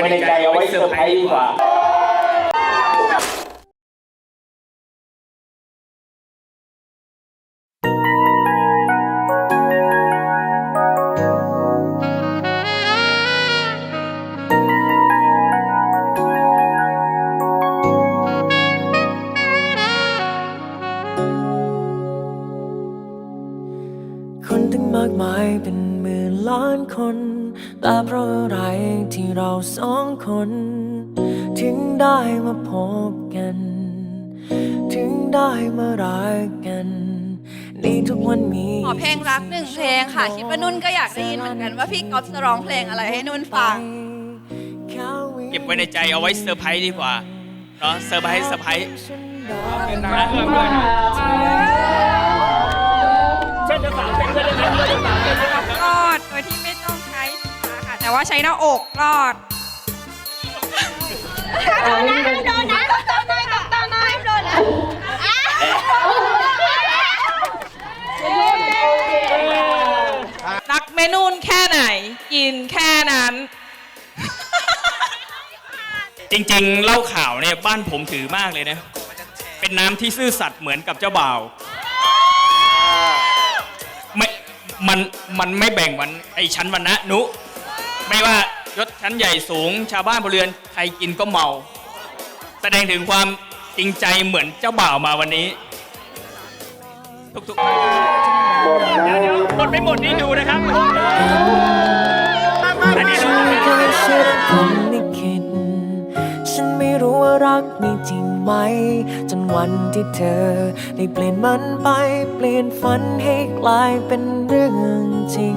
ไว้ในใจเอาไว้เซอร์ไพรส์ดีกว่าคนตั้งมากมายเป็นหมื่นล้านคน แต่เพราะอะไรที่เราสองคน ถึงได้มาพบกัน ถึงได้มารักกัน ในทุกวันมีขอเพลงรักหนึ่งเพลงค่ะ คิดว่านุ่นก็อยากได้ยินเหมือนกันว่าพี่ก๊อฟจะร้องเพลงอะไรให้นุ่นฟัง เก็บไว้ในใจเอาไว้เซอร์ไพรส์ดีกว่าเนาะเซอร์ไพรส์เซอร์ไพรส์ร แต่ว่าใช้หน้าอกรอดโดนนะโดนนะตบหน่อยตบหน่อยโดนนะรักเมนูนแค่ไหน กินแค่นั้น จริงๆเหล้าขาวเนี่ยบ้านผมถือมากเลยนะ เป็นน้ำที่ซื่อสัตย์เหมือนกับเจ้าบ่าวไม่มันมันไม่แบ่งวันไอชั้นวันนะนุ ไม่ว่ายศชั้นใหญ่สูง ชาวบ้านบนเรือนใครกินก็เมา แสดงถึงความจริงใจเหมือนเจ้าบ่าวมาวันนี้ ทุกๆเดี๋ยวเดี๋ยวหมดไม่หมดนี่ดูนะครับอันนี้ดูไม่เคยเชื่อผมลิขิตฉันไม่รู้ว่ารักมีจริงไหม จนวันที่เธอ ได้เปลี่ยนมันไป เปลี่ยนฝันให้กลายเป็นเรื่องจริง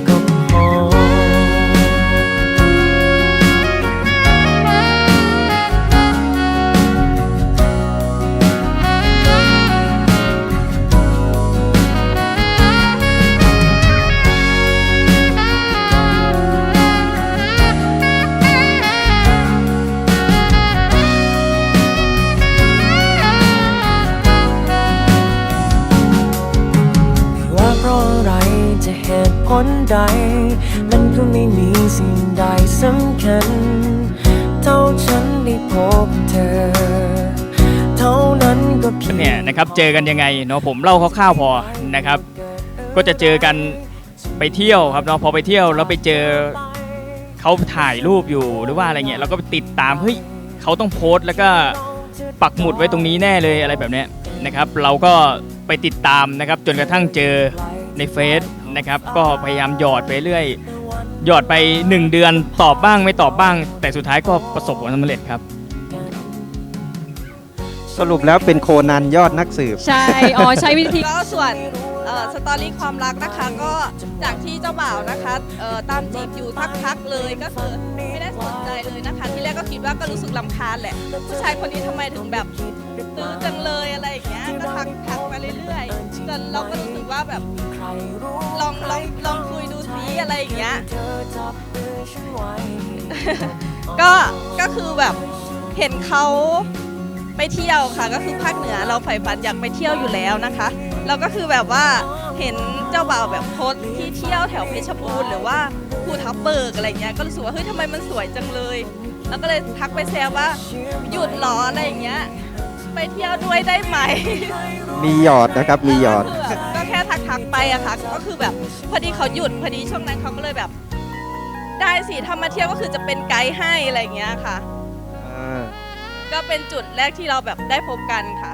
เหตุผลใด มันก็ไม่มีสิ่งใดสำคัญ เท่าฉันได้พบเธอ เท่านั้นก็เพียงเนี่ยนะครับเจอกันยังไงเนาะผมเล่าคร่าวๆพอนะครับ ก็จะเจอกันไปเที่ยวครับเนาะพอไปเที่ยวแล้วไปเจอเขาถ่ายรูปอยู่หรือว่าอะไรเงี้ยเราก็ไปติดตามเฮ้ยเขาต้องโพสต์แล้วก็ปักหมุดไว้ตรงนี้แน่เลยอะไรแบบเนี้ยนะครับ เราก็ไปติดตามนะครับจนกระทั่งเจอในเฟซ นะครับ ก็พยายามหยอดไปเรื่อย หยอดไป 1 เดือนตอบบ้างไม่ตอบบ้าง แต่สุดท้ายก็ประสบความสำเร็จครับ สรุปแล้วเป็นโคนันยอดนักสืบ ใช่ อ๋อ ใช้วิธีก็ส่วนเอ่อสตอรี่ความรักนะคะก็จากที่เจ้าบ่าวนะคะเอ่อตามจีบอยู่ทักๆเลยก็คือไม่ได้สนใจเลยนะคะ ที่แรกก็คิดว่าก็รู้สึกลำคาญแหละผู้ชายคนนี้ทำไมถึงแบบตื้อจังเลยอะไรอย่างเงี้ยก็ทักทักมาเรื่อยๆจนเราก็รู้สึกว่าแบบ ลองลองลองคุยดูซิอะไรอย่างเงี้ย ก็ก็คือแบบเห็นเขาไปเที่ยวค่ะ ก็คือภาคเหนือเราใฝ่ฝันอยากไปเที่ยวอยู่แล้วนะคะ เราก็คือแบบว่าเห็นเจ้าบ่าวแบบโพสต์ที่เที่ยวแถวเพชรบูรณ์หรือว่าภูทับเบิกอะไรเงี้ยก็รู้สึกว่าเฮ้ยทำไมมันสวยจังเลย แล้วก็เลยทักไปแซวว่าหยุดเหรออะไรอย่างเงี้ยไปเที่ยวด้วยได้ไหม มีหยอดนะครับมีหยอด ก็คือแบบ ก็แค่ทักๆไปอะค่ะ ก็คือแบบพอดีเขาหยุดพอดีช่วงนั้นเขาก็เลยแบบ ได้สิถ้ามาเที่ยวก็คือจะเป็นไกด์ให้อะไรอย่างเงี้ยค่ะก็เป็นจุดแรกที่เราแบบได้พบกันค่ะ